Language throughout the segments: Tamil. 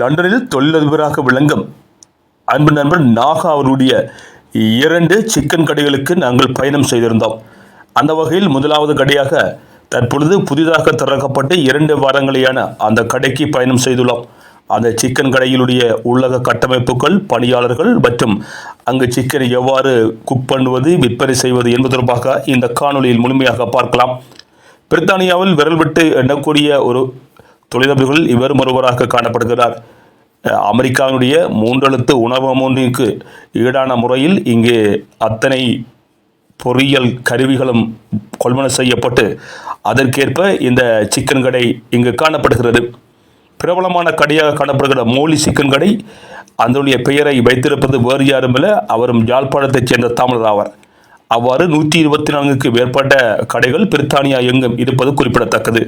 லண்டனில் தொழிலதிபராக விளங்கும் அன்பு நண்பர் நாகா அவருடைய இரண்டு சிக்கன் கடைகளுக்கு நாங்கள் பயணம் செய்திருந்தோம். அந்த வகையில் முதலாவது கடையாக தற்பொழுது புதிதாக திறக்கப்பட்டு இரண்டு வாரங்களையான அந்த கடைக்கு பயணம் செய்துள்ளோம். அந்த சிக்கன் கடையிலுடைய உள்ளக கட்டமைப்புகள் பணியாளர்கள் மற்றும் அங்கு சிக்கனை எவ்வாறு குக் பண்ணுவது விற்பனை செய்வது என்பது தொடர்பாக இந்த காணொளியில் முழுமையாக பார்க்கலாம். பிரித்தானியாவில் விரல் விட்டு எண்ணக்கூடிய ஒரு தொழிலதிபர்கள் இவரும் ஒருவராக காணப்படுகிறார். அமெரிக்காவினுடைய மூன்றெழுத்து உணவகமொன்றிற்கு ஈடான முறையில் இங்கே அத்தனை பொறியியல் கருவிகளும் கொள்முதல் செய்யப்பட்டு அதற்கேற்ப இந்த சிக்கன் கடை இங்கு காணப்படுகிறது. பிரபலமான கடையாக காணப்படுகிற மோலி சிக்கன் கடை அதனுடைய பெயரை வைத்திருப்பது வேறு யாரும் இல்லை அவரும் யாழ்ப்பாணத்தைச் சேர்ந்த தமிழர் ஆவார். அவ்வாறு நூற்றி இருபத்தி நான்குக்கு மேற்பட்ட கடைகள் பிரித்தானியா எங்கும் இருப்பது குறிப்பிடத்தக்கது.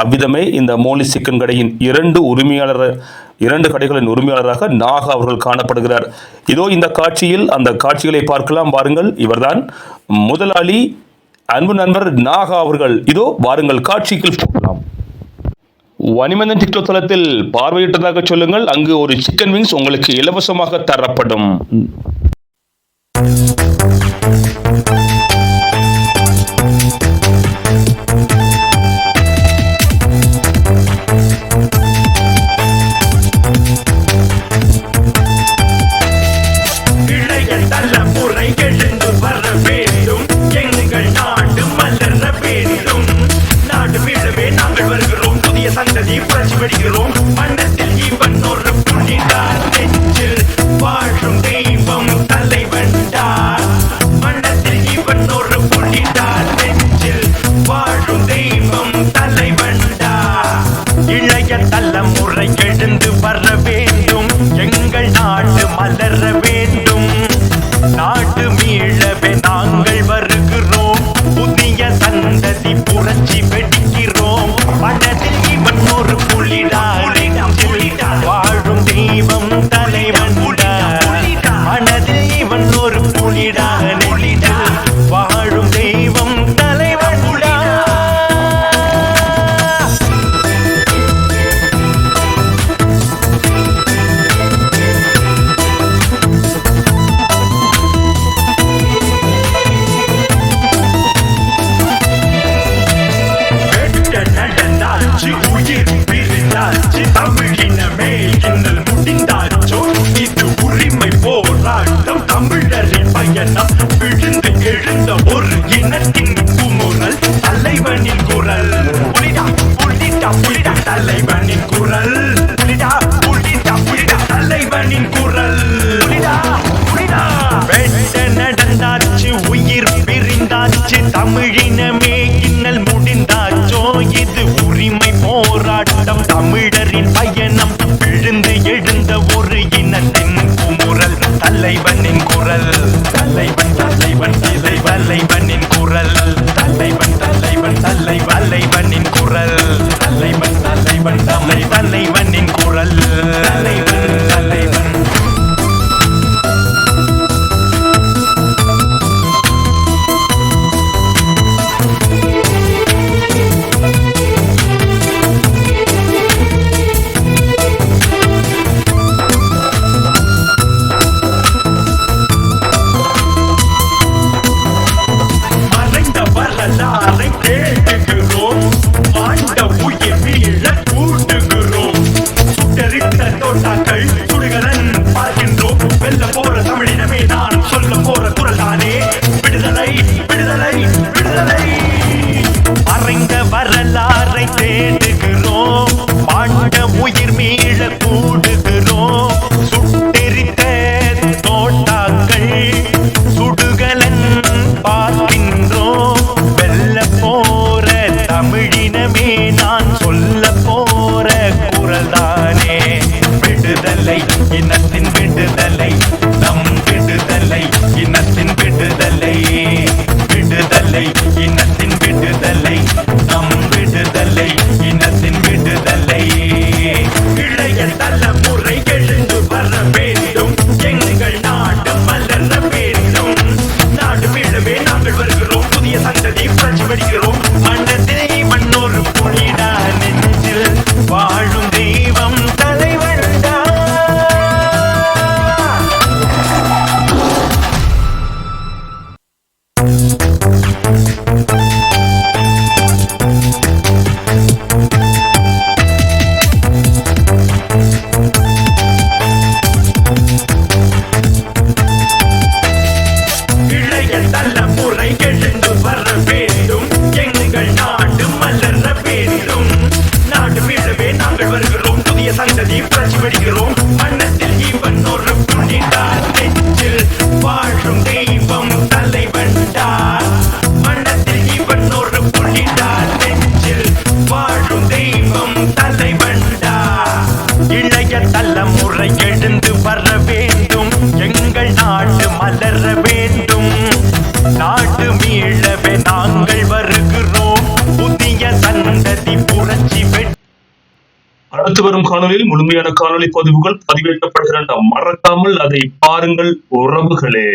அவ்விதமே இந்த மோலி சிக்கன் கடையின் இரண்டு உரிமையாளர் இரண்டு கடைகளின் உரிமையாளராக நாகா அவர்கள் காணப்படுகிறார். இதோ இந்த காட்சியில் அந்த காட்சிகளை பார்க்கலாம். பாருங்கள் இவர்தான் முதலாளி அன்பு நண்பர் நாகா அவர்கள். இதோ வாருங்கள். காட்சிக்குள் போகலாம். வனிமந்தன் டிக்டோ தளத்தில் பார்வையிட்டதாக சொல்லுங்கள். அங்கு ஒரு சிக்கன் விங்ஸ் உங்களுக்கு இலவசமாக தரப்படும். புதிய புரட்சி வெடிக்கிறோம். மன்னத்தில் இவன் ஒரு புனிதார் நெஞ்சில் வாழும் தெய்வம் தலைவன்டார் மன்னத்தில் இவன் ஒரு புனிதார் நெஞ்சில் வாழும் தெய்வம் தலைவன்டார் இளைய தலைமுறை எழுந்து வர வேண்டும். எங்கள் நாடு மலர வேண்டும். நாட்டு விழுந்து எழுந்த ஒரு இனத்தின் குமுறல் தலைவனின் குரல். புலிடா புலிடா புலிடா தலைவனின் குரல். புலிடா புலிடா புலிடா தலைவனின் குரல். புலிடா புலிடா. வெட்ட நடந்தாச்சு உயிர் பிரிந்தாச்சு தமிழினமே இன்னல் முடிந்தாச்சோ இது உரிமை போராட்டம் தமிழரின் பயணம் ஆண்ட உயிர் அடுத்து வரும் காணொலியில் முழுமையான காணொலி பதிவுகள் பதிவேற்றப்படுகின்றன மறக்காமல் அதை பாருங்கள் உறவுகளே.